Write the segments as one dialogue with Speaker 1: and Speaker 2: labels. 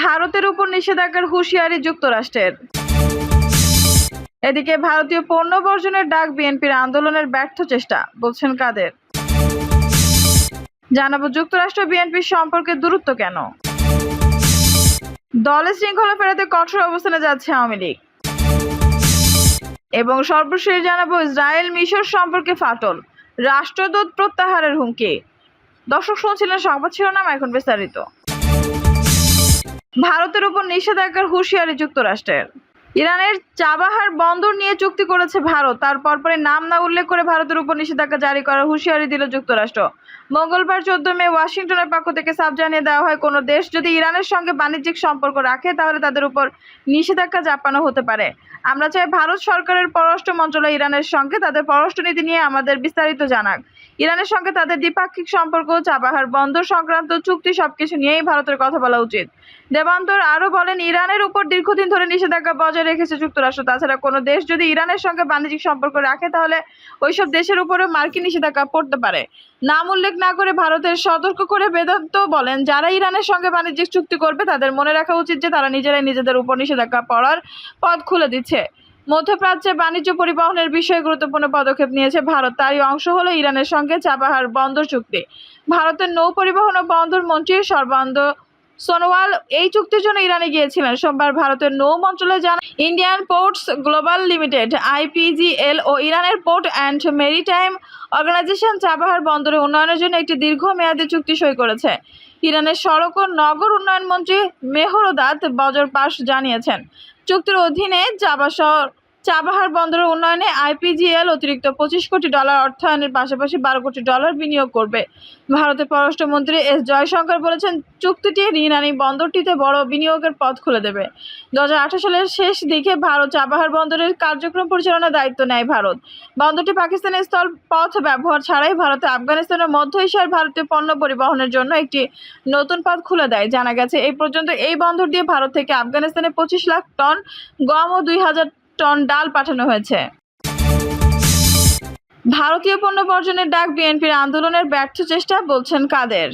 Speaker 1: ভারতের উপর নিষেধাজ্ঞার হুঁশিয়ারি যুক্তরাষ্ট্রের। এদিকে ভারতীয় পণ্য বর্জনের ডাক বিএনপির আন্দোলনের ব্যর্থ চেষ্টা, বলছেন কাদের। জানাব যুক্তরাষ্ট্র বিএনপির সম্পর্কে দূরত্ব কেন? দলে শৃঙ্খলা ফেরাতে কঠোর অবস্থানে যাচ্ছে আওয়ামী লীগ। এবং সর্বশেষ জানাব ইসরায়েল মিশর সম্পর্কে ফাটল, রাষ্ট্রদূত প্রত্যাহারের হুমকি। দর্শক শুনছিলেন সংবাদ শিরোনাম, এখন বিস্তারিত। ভারতের উপর নিষেধাজ্ঞার হুঁশিয়ারি যুক্তরাষ্ট্রের। ইরানের চাবাহার বন্দর নিয়ে চুক্তি করেছে ভারত। তার পরপরে নাম না উল্লেখ করে ভারতের উপর নিষেধাজ্ঞা জারি করার হুঁশিয়ারি দিল যুক্তরাষ্ট্র। মঙ্গলবার চোদ্দ মে ওয়াশিংটনের পক্ষ থেকে সাফ জানিয়ে দেওয়া হয়, কোনো দেশ যদি ইরানের সঙ্গে বাণিজ্যিক সম্পর্ক রাখে, তাহলে তাদের উপর নিষেধাজ্ঞা চাপানো হতে পারে। আমরা চাই ভারত সরকারের পররাষ্ট্র মন্ত্রণালয় ইরানের সঙ্গে তাদের পররাষ্ট্রনীতি নিয়ে আমাদের বিস্তারিত জানাক। ইরানের সঙ্গে তাদের দ্বিপাক্ষিক সম্পর্ক, চাবাহার বন্দর সংক্রান্ত চুক্তি সবকিছু নিয়েই ভারতের কথা বলা উচিত। দেবান্তর আরও বলেন, ইরানের উপর দীর্ঘদিন ধরে নিষেধাজ্ঞা বজায় রেখেছে যুক্তরাষ্ট্র। তাছাড়া কোনো দেশ যদি ইরানের সঙ্গে বাণিজ্যিক সম্পর্ক রাখে, তাহলে ওইসব দেশের উপরেও মার্কিন নিষেধাজ্ঞা পড়তে পারে। নাম উল্লেখ না করে ভারতের সতর্ক করে বেদান্ত বলেন, যারা ইরানের সঙ্গে বাণিজ্যিক চুক্তি করবে, তাদের মনে রাখা উচিত যে তারা নিজেরাই নিজেদের উপর নিষেধাজ্ঞা পড়ার পথ খুলে দিচ্ছে। মধ্যপ্রাচ্যে বাণিজ্য পরিবহনের বিষয়ে গুরুত্বপূর্ণ পদক্ষেপ নিয়েছে ভারত। তারই অংশ হলো ইরানের সঙ্গে চাবাহার বন্দর চুক্তি। ভারতের নৌ পরিবহন ও বন্দর মন্ত্রী সর্বানন্দ সোনোয়াল এই চুক্তির জন্য ইরানে গিয়েছিলেন। সোমবার ভারতের নৌ মন্ত্রণালয় জানায়, Indian ports global limited, IPGL ও ইরানের port and maritime organization Chabahar বন্দরের উন্নয়নের জন্য একটি দীর্ঘমেয়াদী চুক্তি সই করেছে। ইরানের সড়ক ও নগর উন্নয়ন মন্ত্রী মেহরদাত বজর পাশ জানিয়েছেন, চুক্তির অধীনে চাবা শহর চাবাহার বন্দরের উন্নয়নে আইপিজিএল অতিরিক্ত পঁচিশ কোটি ডলার অর্থায়নের পাশাপাশি বারো কোটি ডলার বিনিয়োগ করবে। ভারতের পররাষ্ট্রমন্ত্রী এস জয়শঙ্কর বলেছেন, চুক্তিটি ইরানি বন্দরটিতে বড় বিনিয়োগের পথ খুলে দেবে। দু সালের শেষ দিকে ভারত চাবাহার বন্দরের কার্যক্রম পরিচালনার দায়িত্ব নেয় ভারত। বন্দরটি পাকিস্তানের স্থল পথ ব্যবহার ছাড়াই ভারতে আফগানিস্তানের মধ্য এশিয়ার ভারতীয় পণ্য পরিবহনের জন্য একটি নতুন পথ খুলে দেয়। জানা গেছে, এই পর্যন্ত এই বন্দর দিয়ে ভারত থেকে আফগানিস্তানে পঁচিশ লাখ টন গম ও দুই হাজার টন ডাল পাঠানো হয়েছে। ভারতীয় পণ্য বর্জনের ডাক বিএনপির আন্দোলনের ব্যর্থ চেষ্টা বলছেন কাদের।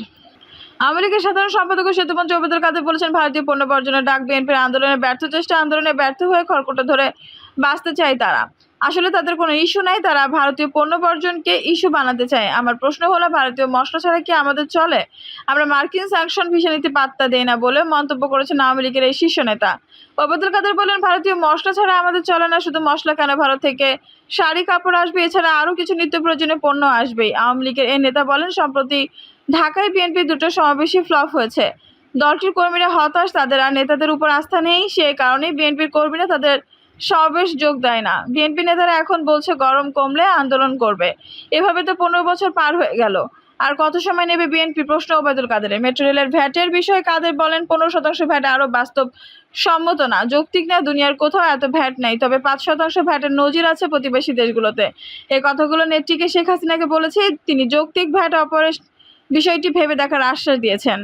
Speaker 1: আমেরিকার সাধারণ সম্পাদক সেতুপঞ্চ ওবেদুল কাদের বলেছেন, ভারতীয় পণ্য বর্জনের ডাক বিএনপির আন্দোলনের ব্যর্থ চেষ্টা আন্দোলনে ব্যর্থ হয়ে খড়কুটো ধরে বাঁচতে চায় তারা। আসলে তাদের কোনো ইস্যু নাই, তারা ভারতীয় পণ্য বর্জনকে ইস্যু বানাতে চায়। আমার প্রশ্ন হলো, ভারতীয় মশলা ছাড়া কি আমাদের চলে? আমরা মার্কিন স্যাংশন ভিসা নিতে পাত্তা দেই না বলে মন্তব্য করেছেন আওয়ামী লীগের এই শীর্ষ নেতা। ওবায়দুল কাদের বলেন, ভারতীয় মশলা ছাড়া আমাদের চলে না, শুধু মশলা কেন ভারত থেকে শাড়ি, কাপড় আসবে, এছাড়া আরও কিছু নিত্য প্রয়োজনীয় পণ্য আসবেই। আওয়ামী লীগের এই নেতা বলেন, সম্প্রতি ঢাকায় বিএনপি দুটো সমাবেশই ফ্লপ হয়েছে। দলটির কর্মীরা হতাশ, তাদের আর নেতাদের উপর আস্থা নেই, সে কারণেই বিএনপির কর্মীরা তাদের সমাবেশ যোগ দেয় না। বিএনপি নেতারা এখন বলছে গরম কমলে আন্দোলন করবে। এভাবে তো পনেরো বছর পার হয়ে গেল। আর কত সময় নেবে বিএনপি প্রশ্ন ওবায়দুল কাদেরের? মেট্রো রেলের ভ্যাটের বিষয়ে কাদের বলেন? পনেরো শতাংশ ভ্যাট আরও বাস্তব সম্মত না। যৌক্তিক না, দুনিয়ার কোথাও এত ভ্যাট নেই। তবে পাঁচ শতাংশ ভ্যাটের নজির আছে প্রতিবেশী দেশগুলোতে। এই কথাগুলো নেত্রীকে শেখ হাসিনাকে বলেছে, তিনি যৌক্তিক ভ্যাট অপারেশ বিষয়টি ভেবে দেখার আশ্বাস দিয়েছেন।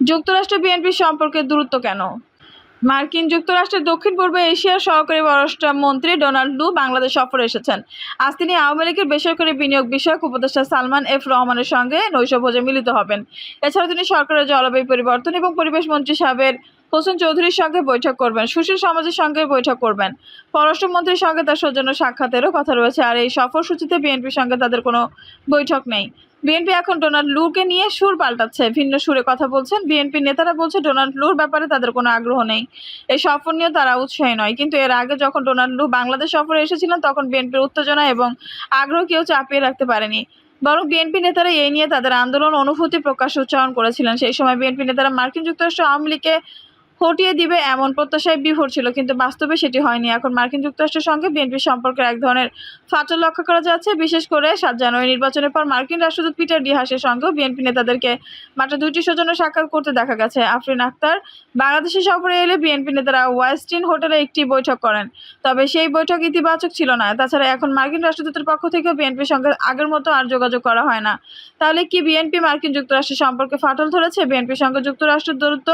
Speaker 1: যুক্তরাষ্ট্র বিএনপির সম্পর্কে দূরত্ব কেন? মার্কিন যুক্তরাষ্ট্রের দক্ষিণ পূর্ব এশিয়ার সহকারী পররাষ্ট্রমন্ত্রী ডোনাল্ড লু বাংলাদেশ সফরে এসেছেন। আজ তিনি আওয়ামী লীগের বেসরকারি বিনিয়োগ বিষয়ক উপদেষ্টা সালমান এফ রহমানের সঙ্গে নৈশভোজে মিলিত হবেন। এছাড়াও তিনি সরকারের জলবায়ু পরিবর্তন এবং পরিবেশ মন্ত্রী সাহেবের হোসেন চৌধুরীর সঙ্গে বৈঠক করবেন, সুশীল সমাজের সঙ্গে বৈঠক করবেন। পররাষ্ট্রমন্ত্রীর সঙ্গে তার সৌজন্য সাক্ষাতেরও কথা রয়েছে, আর এই সফরসূচিতে বিএনপির সঙ্গে তাদের কোনো বৈঠক নেই। বিএনপি এখন ডোনাল্ড লুকে নিয়ে সুর পাল্টাচ্ছে। ভিন্ন সুরে কথা বলছেন বিএনপি নেতারা বলছে, ডোনাল্ড লুর ব্যাপারে তাদের কোনো আগ্রহ নেই। এই সফর নিয়ে তারা উৎসাহী নয়। কিন্তু এর আগে যখন ডোনাল্ড লু বাংলাদেশ সফরে এসেছিলেন, তখন বিএনপির উত্তেজনা এবং আগ্রহ কেউ চাপিয়ে রাখতে পারেনি। বরং বিএনপি নেতারা এই নিয়ে তাদের আন্দোলন অনুভূতি প্রকাশ উচ্চারণ করেছিলেন। সেই সময় বিএনপি নেতারা মার্কিন যুক্তরাষ্ট্র আওয়ামী লীগকে হটিয়ে দিবে এমন প্রত্যাশায় বিভোর ছিল, কিন্তু বাস্তবে সেটি হয়নি। এখন মার্কিন যুক্তরাষ্ট্রের সঙ্গে বিএনপির সম্পর্কের এক ধরনের ফাটল লক্ষ্য করা যাচ্ছে। বিশেষ করে সাত জানুয়ারি নির্বাচনের পর মার্কিন রাষ্ট্রদূত পিটার ডিহাসের সঙ্গেও বিএনপি নেতাদেরকে মাত্র দুইটি সৌজন্য সাক্ষাৎ করতে দেখা গেছে। আফরিন আক্তার বাংলাদেশে সফরে এলে বিএনপি নেতারা ওয়েস্টিন হোটেলে একটি বৈঠক করেন, তবে সেই বৈঠক ইতিবাচক ছিল না। তাছাড়া এখন মার্কিন রাষ্ট্রদূতের পক্ষ থেকেও বিএনপির সঙ্গে আগের মতো আর যোগাযোগ করা হয় না। তাহলে কি বিএনপি মার্কিন যুক্তরাষ্ট্রের সম্পর্কে ফাটল ধরেছে? বিএনপির সঙ্গে যুক্তরাষ্ট্রের দূরত্ব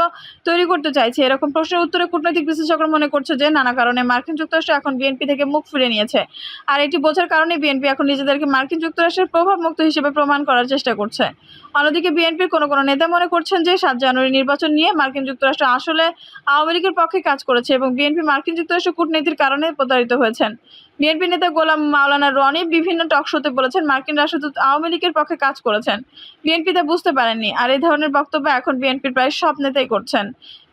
Speaker 1: তৈরি করতে চাইছে চাইছে। এরকম প্রশ্নের উত্তরে কূটনৈতিক বিশ্লেষকরা মনে করছে যে নানা কারণে মার্কিন যুক্তরাষ্ট্র এখন বিএনপি থেকে মুখ ফিরে নিয়েছে। আর এটি বোঝার কারণে বিএনপি এখন নিজেদেরকে মার্কিন যুক্তরাষ্ট্রের প্রভাব মুক্ত হিসেবে প্রমাণ করার চেষ্টা করছে। অন্যদিকে বিএনপির কোনো কোনো নেতা মনে করছেন যে সাত জানুয়ারি নির্বাচন নিয়ে মার্কিন যুক্তরাষ্ট্র আসলে আওয়ামী লীগের পক্ষে কাজ করেছে এবং বিএনপি মার্কিন যুক্তরাষ্ট্র কূটনীতির কারণে প্রতারিত হয়েছেন। বিএনপি নেতা গোলাম মাওলানা রনি বিভিন্ন টক শোতে বলেছেন, মার্কিন রাষ্ট্রদূত আওয়ামী লীগের পক্ষে কাজ করেছেন। বিএনপি তা বুঝতে পারেননি। আর এই ধরনের বক্তব্য এখন বিএনপির প্রায় সব নেতাই করছেন।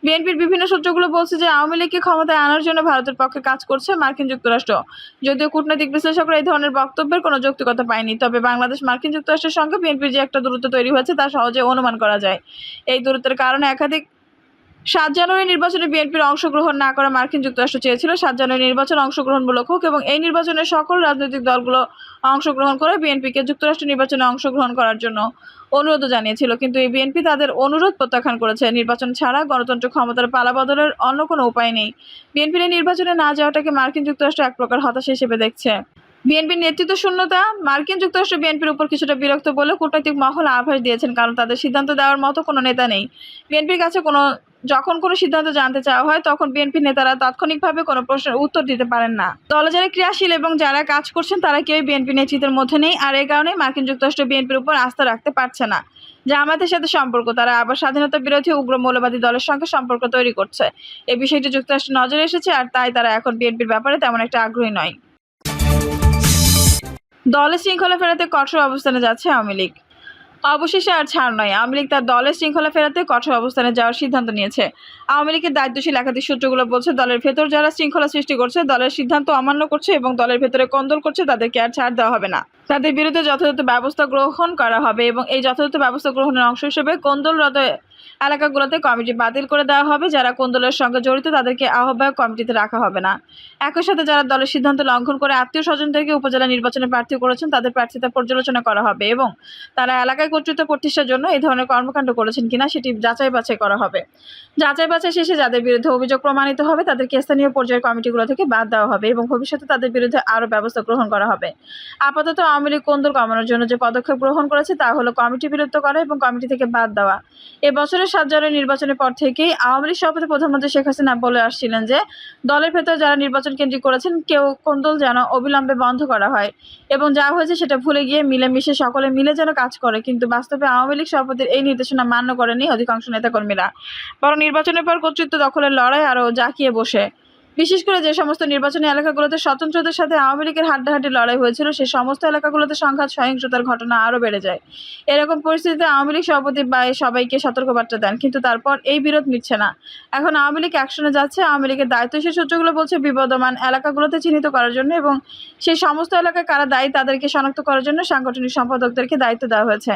Speaker 1: বিএনপির বিভিন্ন সূত্রগুলো বলছে যে, আওয়ামী লীগকে ক্ষমতায় আনার জন্য ভারতের পক্ষে কাজ করছে মার্কিন যুক্তরাষ্ট্র। যদিও কূটনৈতিক বিশ্লেষকরা এই ধরনের বক্তব্যের কোনো যৌক্তিকতা পায়নি, তবে বাংলাদেশ মার্কিন যুক্তরাষ্ট্রের সঙ্গে বিএনপির যে একটা দূরত্ব তৈরি হয়েছে তা সহজে অনুমান করা যায়। এই দূরত্বের কারণে একাধিক সাত জানুয়ারি নির্বাচনে বিএনপির অংশগ্রহণ না করা মার্কিন যুক্তরাষ্ট্র চেয়েছিল। সাত জানুয়ারি নির্বাচন অংশগ্রহণমূলক হোক এবং এই নির্বাচনে সকল রাজনৈতিক দলগুলো অংশগ্রহণ করে বিএনপিকে যুক্তরাষ্ট্র নির্বাচনে অংশগ্রহণ করার জন্য অনুরোধও জানিয়েছিল। কিন্তু এই বিএনপি তাদের অনুরোধ প্রত্যাখ্যান করেছে। নির্বাচন ছাড়া গণতন্ত্র ক্ষমতার পালাবদলের অন্য কোনো উপায় নেই। বিএনপির নির্বাচনে না যাওয়াটাকে মার্কিন যুক্তরাষ্ট্র এক প্রকার হতাশা হিসেবে দেখছে। বিএনপির নেতৃত্ব শূন্যতা, মার্কিন যুক্তরাষ্ট্র বিএনপির উপর কিছুটা বিরক্ত বলে কূটনৈতিক মহল আভাস দিয়েছেন, কারণ তাদের সিদ্ধান্ত দেওয়ার মতো কোনো নেতা নেই। বিএনপির কাছে কোনো যখন কোনো সিদ্ধান্ত জানতে চাওয়া হয়, তখন বিএনপি নেতারা তাৎক্ষণিকভাবে কোনো প্রশ্নের উত্তর দিতে পারেন না। দলে যারা ক্রিয়াশীল এবং যারা কাজ করছেন, তারা কেউই বিএনপি নেতৃত্বের মধ্যে নেই, আর এই কারণেই মার্কিন যুক্তরাষ্ট্র বিএনপির উপর আস্থা রাখতে পারছে না জামায়াতের সাথে সম্পর্ক। তারা আবার স্বাধীনতা বিরোধী উগ্র মৌলবাদী দলের সঙ্গে সম্পর্ক তৈরি করছে। এই বিষয়টি যুক্তরাষ্ট্র নজরে এসেছে, আর তাই তারা এখন বিএনপির ব্যাপারে তেমন একটা আগ্রহী নয়। দলের শৃঙ্খলা ফেরাতে কঠোর অবস্থানে যাচ্ছে আওয়ামী লীগ। অবশেষে আর ছাড় নয় আওয়ামী লীগ তার দলের শৃঙ্খলা ফেরাতে কঠোর অবস্থানে যাওয়ার সিদ্ধান্ত নিয়েছে। আওয়ামী লীগের দায়িত্বশীল একাধিক সূত্রগুলো বলছে, দলের ভেতর যারা শৃঙ্খলা সৃষ্টি করছে, দলের সিদ্ধান্ত অমান্য করছে এবং দলের ভেতরে কন্দল করছে, তাদেরকে আর ছাড় দেওয়া হবে না। তাদের বিরুদ্ধে যথাযথ ব্যবস্থা গ্রহণ করা হবে এবং এই যথাযথ ব্যবস্থা গ্রহণের অংশ হিসেবে কোন্দলরত এলাকাগুলোতে কমিটি বাতিল করে দেওয়া হবে। যারা কোন্দলের সঙ্গে জড়িত, তাদেরকে আহ্বায়ক কমিটিতে রাখা হবে না। একই সাথে যারা দলের সিদ্ধান্ত লঙ্ঘন করে আত্মীয় স্বজনদেরকে উপজেলা নির্বাচনে প্রার্থী করেছেন, তাদের প্রার্থিতা পর্যালোচনা করা হবে এবং তারা এলাকায় কর্তৃত্ব প্রতিষ্ঠার জন্য এই ধরনের কর্মকাণ্ড করেছেন কিনা সেটি যাচাই বাছাই করা হবে। যাচাই বাছাই শেষে যাদের বিরুদ্ধে অভিযোগ প্রমাণিত হবে, তাদেরকে স্থানীয় পর্যায়ের কমিটিগুলো থেকে বাদ দেওয়া হবে এবং ভবিষ্যতে তাদের বিরুদ্ধে আরও ব্যবস্থা গ্রহণ করা হবে। আপাতত আওয়ামী লীগ কোন্দল কমানোর জন্য যে পদক্ষেপ গ্রহণ করেছে তা হলো কমিটি বিলুপ্ত করা এবং কমিটি থেকে বাদ দেওয়া। এ বছরের সাত জানুয়ারি নির্বাচনের পর থেকেই আওয়ামী লীগ সভাপতি প্রধানমন্ত্রী শেখ হাসিনা বলে আসছিলেন যে, দলের ভেতর যারা নির্বাচন কেন্দ্রিক করেছেন, কেউ কোন্দল যেন অবিলম্বে বন্ধ করা হয় এবং যা হয়েছে সেটা ভুলে গিয়ে মিলেমিশে সকলে মিলে যেন কাজ করে। কিন্তু বাস্তবে আওয়ামী লীগ সভাপতির এই নির্দেশনা মান্য করেনি অধিকাংশ নেতাকর্মীরা। বরং নির্বাচনের পর কর্তৃত্ব দখলের লড়াই আরও জাঁকিয়ে বসে। বিশেষ করে যে সমস্ত নির্বাচনী এলাকাগুলোতে স্বতন্ত্রদের সাথে আওয়ামী লীগের হাড্ডাহাড্ডি লড়াই হয়েছিল সেই সমস্ত এলাকাগুলোতে সংঘাত, সহিংসতার ঘটনা আরও বেড়ে যায়। এরকম পরিস্থিতিতে আওয়ামী লীগ সভাপতি বা সবাইকে সতর্কবার্তা দেন, কিন্তু তারপর এই বিরোধ মিটছে না। এখন আওয়ামী লীগ অ্যাকশনে যাচ্ছে, আওয়ামী লীগের দায়িত্বশীল সূত্রগুলো বলছে বিবদমান এলাকাগুলোতে চিহ্নিত করার জন্য এবং সেই সমস্ত এলাকায় কারা দায়ী তাদেরকে শনাক্ত করার জন্য সাংগঠনিক সম্পাদকদেরকে দায়িত্ব দেওয়া হয়েছে।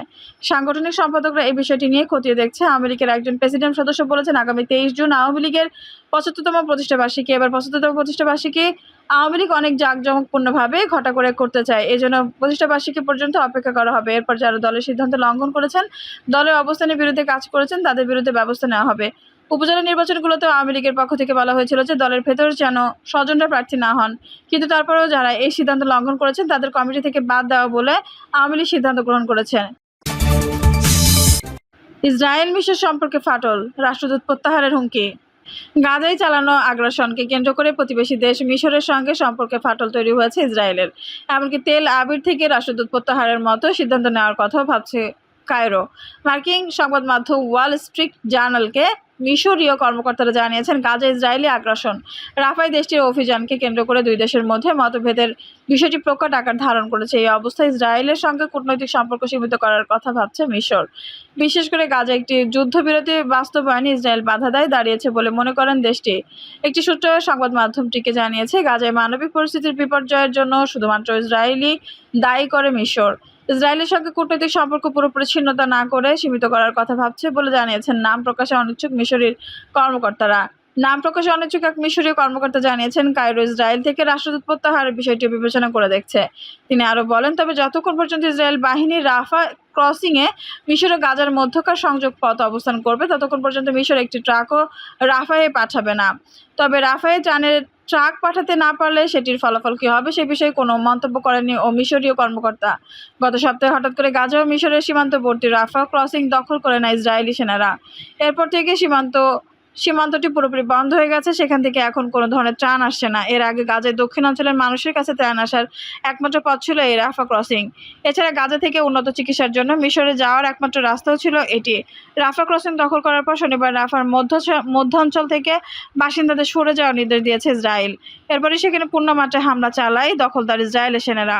Speaker 1: সাংগঠনিক সম্পাদকরা এই বিষয়টি নিয়ে খতিয়ে দেখছে। আওয়ামী লীগের একজন প্রেসিডেন্ট সদস্য বলেছেন, আগামী তেইশ জুন আওয়ামী লীগের পঁচাত্তরতম প্রতিষ্ঠাবার্ষিকী এবার পঁচাত্তরতম প্রতিষ্ঠাবার্ষিকী আওয়ামী লীগ অনেক জাঁকজমকপূর্ণভাবে ঘটা করে করতে চায়। এই জন্য প্রতিষ্ঠাবার্ষিকী পর্যন্ত অপেক্ষা করা হবে। এরপর যারা দলের সিদ্ধান্ত লঙ্ঘন করেছেন দলের অবস্থানের বিরুদ্ধে কাজ করেছেন, তাদের বিরুদ্ধে ব্যবস্থা নেওয়া হবে। উপজেলা নির্বাচনগুলোতে আওয়ামী লীগের পক্ষ থেকে বলা হয়েছিল যে, দলের ভেতর যেন স্বজনরা প্রার্থী না হন। কিন্তু তারপরেও যারা এই সিদ্ধান্ত লঙ্ঘন করেছেন, তাদের কমিটি থেকে বাদ দেওয়া বলে আওয়ামী লীগ সিদ্ধান্ত গ্রহণ করেছেন। ইসরায়েল মিশর সম্পর্কে ফাটল, রাষ্ট্রদূত প্রত্যাহারের হুমকি। গাজায় চালানো আগ্রাসনকে কেন্দ্র করে প্রতিবেশী দেশ মিশরের সঙ্গে সম্পর্কে ফাটল তৈরি হয়েছে ইসরায়েলের। এমনকি তেল আবির থেকে রাষ্ট্রদূত প্রত্যাহারের মতো সিদ্ধান্ত নেওয়ার কথাও ভাবছে কায়রো। মার্কিন সংবাদ মাধ্যম ওয়াল স্ট্রিট জার্নালকে মিশরীয় কর্মকর্তারা জানিয়েছেন, গাজা ইসরায়েলি আগ্রাসন। রাফাই দেশটির অভিযানকে কেন্দ্র করে দুই দেশের মধ্যে মতভেদের বিষয়টি প্রকট আকার ধারণ করেছে। এই অবস্থায় ইসরায়েলের সঙ্গে কূটনৈতিক সম্পর্ক সীমিত করার কথা ভাবছে মিশর। বিশেষ করে গাজা একটি যুদ্ধবিরতি বাস্তবায়নে ইসরায়েল বাধা দেয়, দাঁড়িয়েছে বলে মনে করেন দেশটি। একটি সূত্র সংবাদ মাধ্যমটিকে জানিয়েছে, গাজায় মানবিক পরিস্থিতির বিপর্যয়ের জন্য শুধুমাত্র ইসরায়েলি দায়ী করে মিশর। ইসরায়েলের সঙ্গে কূটনৈতিক সম্পর্ক পুরোপুরি ছিন্নতা না করে সীমিত করার কথা ভাবছে বলে জানিয়েছেন নাম প্রকাশে অনিচ্ছুক মিশরের কর্মকর্তারা। নাম প্রকাশে অনিচ্ছুক এক মিশরীয় কর্মকর্তা জানিয়েছেন, কায়রো ইসরায়েল থেকে রাষ্ট্রদূত প্রত্যাহারের বিষয়টি বিবেচনা করে দেখছে। তিনি আরও বলেন, তবে যতক্ষণ পর্যন্ত ইসরায়েল বাহিনী রাফা ক্রসিংয়ে মিশর ও গাজার মধ্যকার সংযোগ পথ অবস্থান করবে, ততক্ষণ পর্যন্ত মিশর একটি ট্রাকও রাফায়ে পাঠাবে না। তবে রাফায়ে ট্রানের ট্রাক পাঠাতে না পারলে সেটির ফলাফল কি হবে সে বিষয়ে কোনো মন্তব্য করেনি ও মিশরীয় কর্মকর্তা। গত সপ্তাহে হঠাৎ করে গাজা ও মিশরের সীমান্তবর্তী রাফা ক্রসিং দখল করে নেয় ইসরায়েলি সেনারা। এরপর থেকে সীমান্ত সীমান্তটি পুরোপুরি বন্ধ হয়ে গেছে। সেখান থেকে এখন কোনো ধরনের ত্রাণ আসছে না। এর আগে গাজার দক্ষিণাঞ্চলের মানুষের কাছে ত্রাণ আসার একমাত্র পথ ছিল এই রাফা ক্রসিং। এছাড়া গাজা থেকে উন্নত চিকিৎসার জন্য মিশরে যাওয়ার একমাত্র রাস্তাও ছিল এটি। রাফা ক্রসিং দখল করার পর শনিবার রাফার মধ্য মধ্যাঞ্চল থেকে বাসিন্দাদের সরে যাওয়ার নির্দেশ দিয়েছে ইসরায়েল। এরপরে সেখানে পূর্ণমাত্রায় হামলা চালায় দখলদার ইসরায়েলের সেনারা।